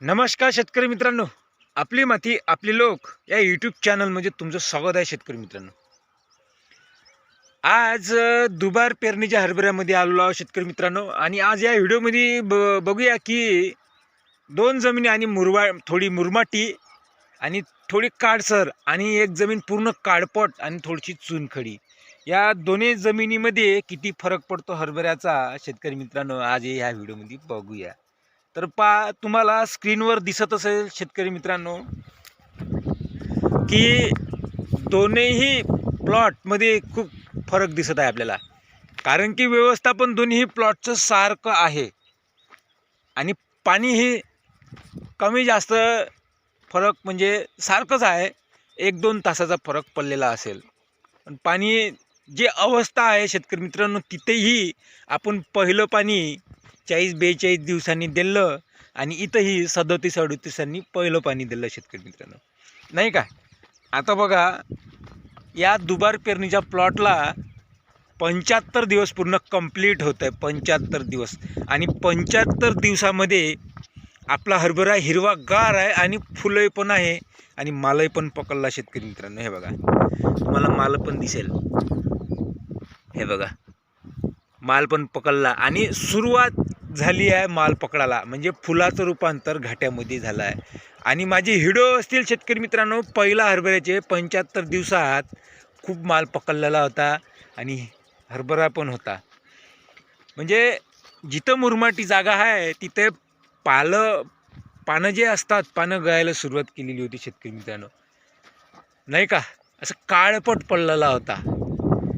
नमस्कार शेतकरी मित्रांनो. आपली माती आपले लोक या यूट्यूब चॅनलमध्ये तुमचं स्वागत आहे शेतकरी मित्रांनो. आज दुबार पेरणीच्या हरभऱ्यामध्ये आलेलो आहोत शेतकरी मित्रांनो. आणि आज या व्हिडिओमध्ये ब बघूया की दोन जमिनी आणि मुरवा थोडी मुरमाटी आणि थोडी काडसर आणि एक जमीन पूर्ण काडपट आणि थोडीशी चुनखडी. या दोन्ही जमिनीमध्ये किती फरक पडतो हरभऱ्याचा शेतकरी मित्रांनो आज या व्हिडिओमध्ये बघूया. तर पा तुम्हाला स्क्रीनवर दिसत असेल शेतकरी मित्रांनो की दोन्हीही प्लॉटमध्ये खूप फरक दिसत आहे आपल्याला. कारण की व्यवस्थापन दोन्ही प्लॉटचं सारखं आहे. आणि पाणीही कमी जास्त फरक म्हणजे सारखंच आहे. एक दोन तासाचा फरक पडलेला असेल. पण पाणी जे अवस्था आहे शेतकरी मित्रांनो तिथेही आपण पहिलं पाणी चाळीस बेचाळीस दिवसांनी दिलं आणि इथंही सदोतीस अडतीसांनी पहिलं पाणी दिलं शेतकरी मित्रांनो. नाही का? आता बघा या दुबार पेरणीच्या प्लॉटला पंच्याहत्तर दिवस पूर्ण कंप्लीट होत आहे पंच्याहत्तर दिवस. आणि पंच्याहत्तर दिवसामध्ये आपला हरभरा हिरवागार आहे आणि फुलंही पण आहे आणि मालही पण पकडला शेतकरी मित्रांनो. हे बघा तुम्हाला माल पण दिसेल. हे बघा माल पण पकडला. आणि सुरुवात झाली आहे माल पकडायला. म्हणजे फुलाचं रूपांतर घाट्यामध्ये झालं आहे. आणि माझे हिडो असतील शेतकरी मित्रांनो पहिला हरभऱ्याचे पंच्याहत्तर दिवसात खूप माल पकडलेला होता आणि हरभरा पण होता. म्हणजे जिथं मुरमाटी जागा आहे तिथे पालं पानं जे असतात पानं गळायला सुरुवात केलेली होती शेतकरी मित्रांनो. नाही का? असं काळपट पडलेला होता.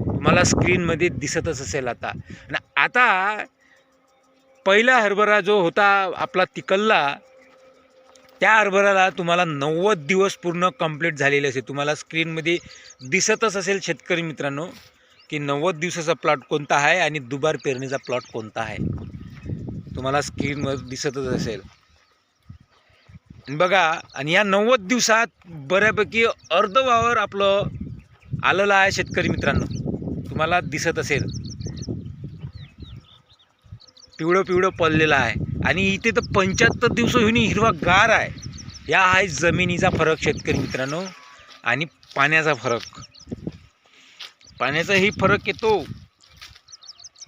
तुम्हाला स्क्रीनमध्ये दिसतच असेल आता. आणि आता पहिला हरभरा जो होता आपला तिकल्ला त्या हरभऱ्याला तुम्हाला नव्वद दिवस पूर्ण कंप्लीट झालेले असेल. तुम्हाला स्क्रीनमध्ये दिसतच असेल शेतकरी मित्रांनो की नव्वद दिवसाचा प्लॉट कोणता आहे आणि दुबार पेरणीचा प्लॉट कोणता आहे. तुम्हाला स्क्रीनवर दिसतच असेल. आणि बघा आणि या नव्वद दिवसात बऱ्यापैकी अर्ध वावर आपलं आलेलं आहे शेतकरी मित्रांनो. तुम्हाला दिसत असेल. पिवळं पिवळं पडलेलं आहे. आणि इथे तर पंच्याहत्तर दिवस होऊन हिरवा गार आहे. या आहे जमिनीचा फरक शेतकरी मित्रांनो. आणि पाण्याचा फरक. पाण्याचाही फरक येतो.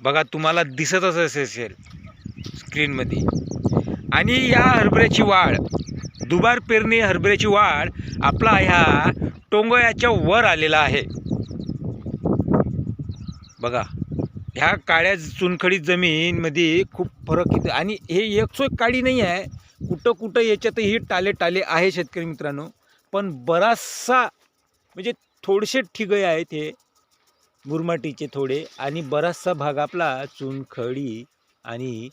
बघा तुम्हाला दिसतच असेल स्क्रीनमध्ये. आणि या हरभऱ्याची वाढ दुबार पेरणी हरभऱ्याची वाढ आपला ह्या टोंगयाच्या वर आलेला आहे. बघा. ह्या काळ्या चुनखडी जमीनमध्ये खूप फरक येतो आणि हे एकसो एक काळी नाही आहे. कुठं कुठं याच्यातही टाले टाले आहे शेतकरी मित्रांनो. पण बराचसा म्हणजे थोडेसे ठिगळे आहेत हे. मुरमाटीचे थोडे आणि बराचसा भाग आपला चुनखडी आणि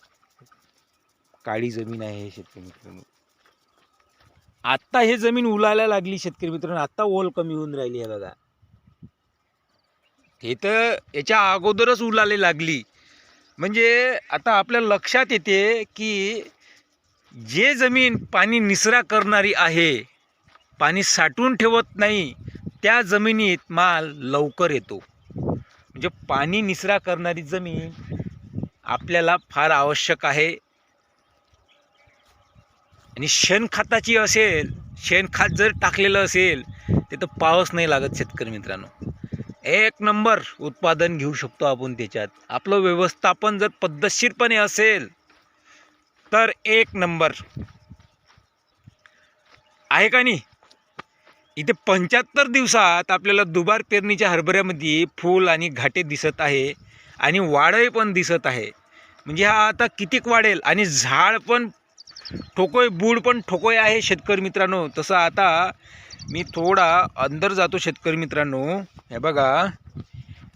काळी जमीन आहे हे शेतकरी मित्रांनो. आत्ता हे जमीन उलायला लागली शेतकरी मित्रांनो. आत्ता ओल कमी होऊन राहिली आहे बघा. हे तर याच्या अगोदरच उलाले लागली. म्हणजे आता आपल्या लक्षात येते की जे जमीन पाणी निसरा करणारी आहे पाणी साठवून ठेवत नाही त्या जमिनीत माल लवकर येतो. म्हणजे पाणी निसरा करणारी जमीन आपल्याला फार आवश्यक आहे. आणि शेणखताची असेल शेणखत जर टाकलेलं असेल ते तर पाऊस नाही लागत शेतकरी मित्रांनो. एक नंबर उत्पादन घेऊ शकतो आपण त्याच्यात. आपलं व्यवस्थापन जर पद्धतशीरपणे असेल तर एक नंबर. आहे का नाही? इथे पंच्याहत्तर दिवसात आपल्याला दुबार पेरणीच्या हरभऱ्यामध्ये फूल आणि घाटे दिसत आहे आणि वाढही पण दिसत आहे. म्हणजे हा आता कितीक वाढेल? आणि झाड पण ठोकोय बूड पण ठोकोय आहे शेतकरी मित्रांनो. तसं आता मी थोडा अंदर जातो शेतकरी मित्रांनो. हे बघा.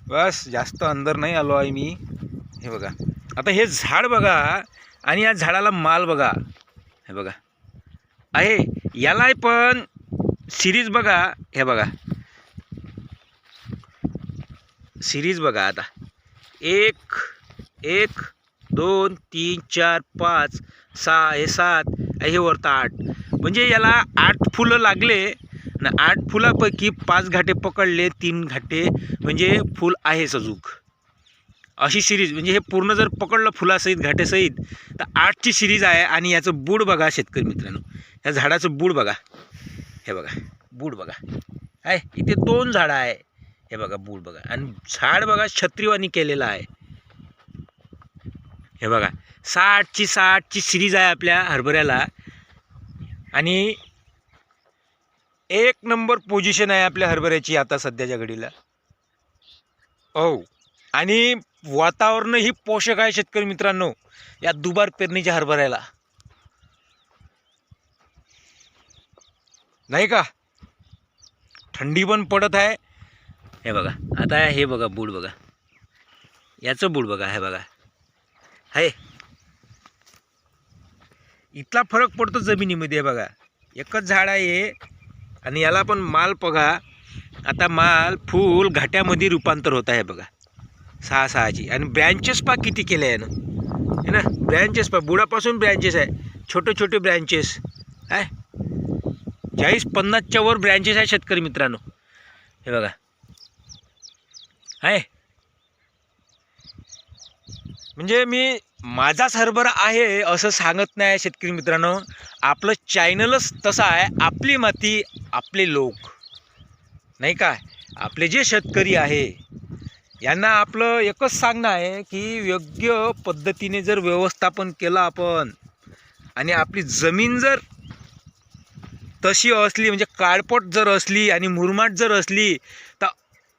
बस जास्त अंदर नाही आलो आहे मी. हे बघा. आता हे झाड बघा आणि या झाडाला माल बघा. हे बघा. आहे. याला पण सिरीज बघा. हे बघा. सिरीज बघा आता. एक एक दोन तीन चार पाच सहा हे सात हे वरता आठ. म्हणजे याला आठ फुलं लागले न आठ फुलापैकी पाच घाटे पकडले तीन घाटे म्हणजे फुल आहे सजूक. अशी सिरीज म्हणजे हे पूर्ण जर पकडलं फुलासहित घाटेसहित तर आठची सिरीज आहे आणि याचं बूड बघा शेतकरी मित्रांनो. या झाडाचं बूड बघा. हे बघा बूड बघा. आहे इथे दोन झाडं आहे. हे बघा बूड बघा. आणि झाड बघा छत्रीवाणी केलेलं आहे. हे बघा साठची साठची सिरीज आहे आपल्या हरभऱ्याला. आणि एक नंबर पोझिशन आहे आपल्या हरभऱ्याची आता सध्याच्या घडीला. हो. आणि वातावरणही पोषक आहे शेतकरी मित्रांनो या दुबार पेरणीच्या हरभऱ्याला. नाही का? थंडी पण पडत आहे. हे बघा आता हे बघा बूड बघा. याचं बूड बघा हे बघा. आहे इथला फरक पडतो जमिनीमध्ये बघा. एकच झाड आहे हे आणि याला पण माल बघा आता माल फूल घाट्यामध्ये रूपांतर होत आहे बघा. सहा सहाची. आणि ब्रँचेस पा किती केले आहे ना है ना ब्रँचेस पा बुडापासून ब्रँचेस आहे. छोटे छोटे ब्रँचेस आहे. चाळीस पन्नासच्या वर ब्रँचेस आहे शेतकरी मित्रांनो. हे बघा. आहे. म्हणजे मी माझाच हरभरा आहे असं सांगत नाही शेतकरी मित्रांनो. आपलं चॅनलच तसं आहे. आपली माती आपले लोक. नाही का? आपले जे शेतकरी आहे यांना आपलं एकच सांगणं आहे की योग्य पद्धतीने जर व्यवस्थापन केलं आपण आणि आपली जमीन जर तशी असली म्हणजे काळपट जर असली आणि मुरमाट जर असली तर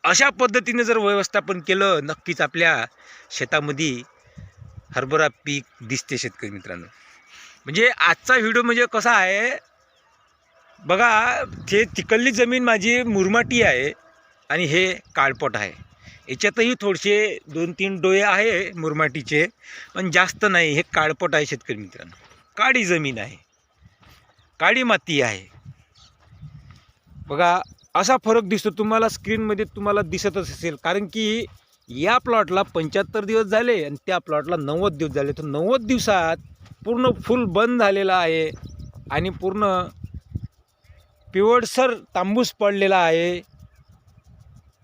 अशा पद्धतीने जर व्यवस्थापन केलं नक्कीच आपल्या शेतामध्ये हरभरा पीक दिसते शेतकरी मित्रांनो. म्हणजे आजचा व्हिडिओ म्हणजे कसा आहे बघा ते तिकडली जमीन माझी मुरमाटी आहे आणि हे काळपट आहे. याच्यातही थोडेसे दोन तीन डोळे आहे मुरमाटीचे पण जास्त नाही हे काळपट आहे शेतकरी मित्रांनो. काळी जमीन आहे. काळी माती आहे. बघा असा फरक दिसतो तुम्हाला स्क्रीनमध्ये तुम्हाला दिसतच असेल. कारण की या प्लॉटला पंच्याहत्तर दिवस झाले आणि त्या प्लॉटला नव्वद दिवस झाले. तर नव्वद दिवसात पूर्ण फुल बंद झालेला आहे आणि पूर्ण पिवळसर तांबूस पडलेला आहे.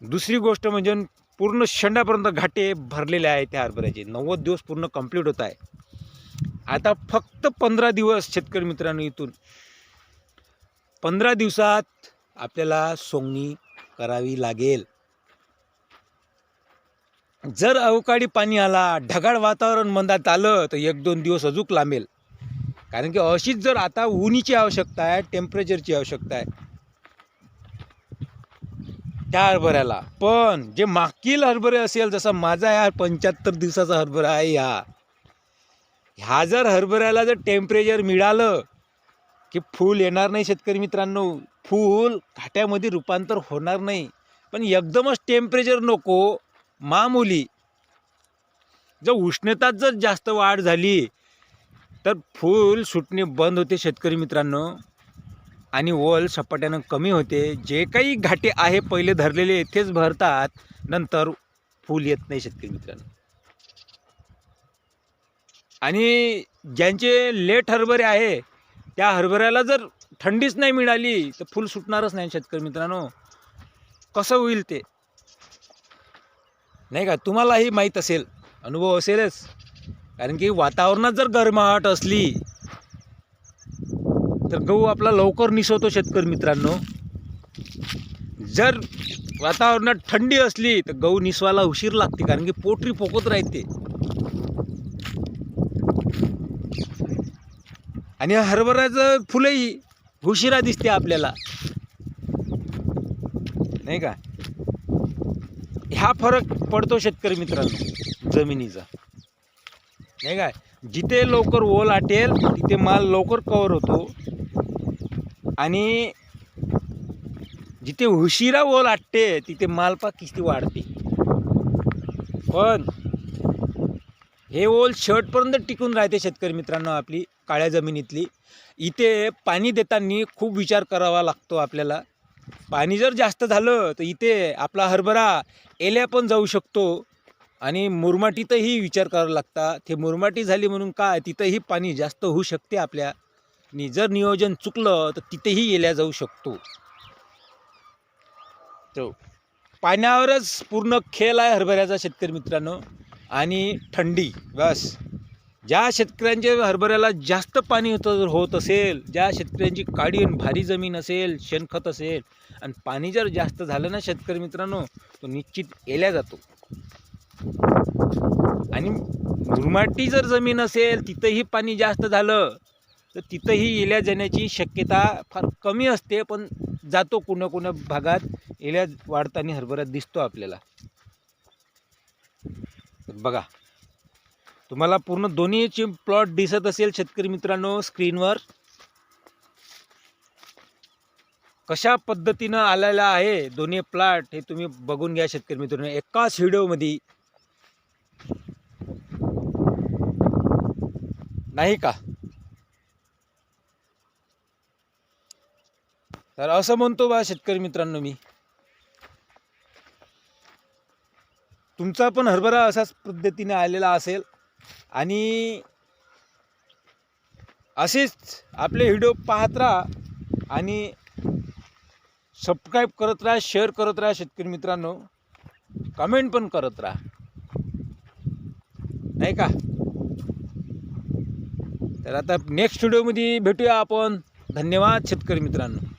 दुसरी गोष्ट म्हणजे पूर्ण शेंडापर्यंत घाटे भरलेले आहे त्या हरभऱ्याचे. नव्वद दिवस पूर्ण कंप्लीट होत आहे. आता फक्त पंधरा दिवस शेतकरी मित्रांनो इथून. पंधरा दिवसात आपल्याला सोंगणी करावी लागेल. जर अवकाळी पाणी आला ढगाळ वातावरण मंदात आलं तर एक दोन दिवस अजूक लांबेल. कारण की अशीच जर आता उन्हीची आवश्यकता आहे टेम्परेचरची आवश्यकता आहे त्या हरभऱ्याला. पण जे मागील हरभरे असेल जसा माझा या पंच्याहत्तर दिवसाचा हरभरा आहे ह्या ह्या जर हरभऱ्याला जर टेम्परेचर मिळालं की फूल येणार नाही शेतकरी मित्रांनो. फूल घाट्यामध्ये रूपांतर होणार नाही. पण एकदमच टेम्परेचर नको मामुली. जर उष्णतात जर जास्त वाढ झाली तर फूल सुटणे बंद होते शेतकरी मित्रांनो. आणि ओल सपाट्यानं कमी होते. जे काही घाटे आहे पहिले धरलेले येथेच भरतात. नंतर फूल येत नाही शेतकरी मित्रांनो. आणि ज्यांचे लेट हरभरे आहे त्या हरभऱ्याला जर थंडीच नाही मिळाली तर फूल सुटणारच नाही शेतकरी मित्रांनो. कसं होईल ते? नाही का? तुम्हालाही माहीत असेल. अनुभव असेलच. कारण की वातावरणात जर गरमाहट असली तर गहू आपला लवकर निसवतो शेतकरी मित्रांनो. जर वातावरणात थंडी असली तर गहू निसवायला उशीर लागते कारण की पोटरी पोकत राहते. आणि हरभऱ्याचं फुलंही उशिरा दिसते आपल्याला. नाही का? ह्या फरक पडतो शेतकरी मित्रांनो जमिनीचा. नाही काय? जिथे लवकर ओल आटेल तिथे माल लवकर कवर होतो. आणि जिथे उशिरा ओल आटते तिथे मालपा किस्ती वाढते. पण हे ओल शर्टपर्यंत टिकून राहते शेतकरी मित्रांनो आपली काळ्या जमिनीतली. इथे पाणी देताना खूप विचार करावा लागतो आपल्याला. पाणी जर जास्त झालं तर इथे आपला हरभरा एल्या पण जाऊ शकतो. आणि मुरमाटीतही विचार करावा लागता. ते मुरमाटी झाली म्हणून काय? तिथंही पाणी जास्त होऊ शकते आपल्या. आणि जर नियोजन चुकलं तर तिथेही येल्या जाऊ शकतो. तो. पाण्यावरच पूर्ण खेळ आहे हरभऱ्याचा शेतकरी मित्रांनो. आणि थंडी. बस. ज्या शेतकऱ्यांच्या हरभऱ्याला जास्त पाणी होत होत असेल ज्या शेतकऱ्यांची काळी आणि भारी जमीन असेल शेणखत असेल आणि पाणी जर जास्त झालं ना शेतकरी मित्रांनो तो निश्चित एल्या जातो. आणि मुरमाटी जर जमीन असेल तिथंही पाणी जास्त झालं तर तिथंही येल्या जाण्याची शक्यता फार कमी असते पण जातो कोण्या कोण्या भागात येल्या वाढताना हरभरा दिसतो आपल्याला. बघा. तुम्हाला पूर्ण दोन्हीची प्लॉट दिसत असेल शेतकरी मित्रांनो स्क्रीनवर कशा पद्धतीनं आलेला आहे दोन्ही प्लॉट हे तुम्ही बघून घ्या शेतकरी मित्रांनो एकाच व्हिडिओमध्ये. नाही का? तर असं म्हणतो बा शेतकरी मित्रांनो मी. तुमचा पण हरभरा असाच पद्धतीने आलेला असेल. आणि असेच आपले व्हिडिओ पाहत राहा आणि सबस्क्राईब करत राहा शेअर करत राहा शेतकरी मित्रांनो. कमेंट पण करत राहा. नाही का? तर आता नेक्स्ट व्हिडिओमध्ये भेटूया आपण. धन्यवाद शेतकरी मित्रांनो.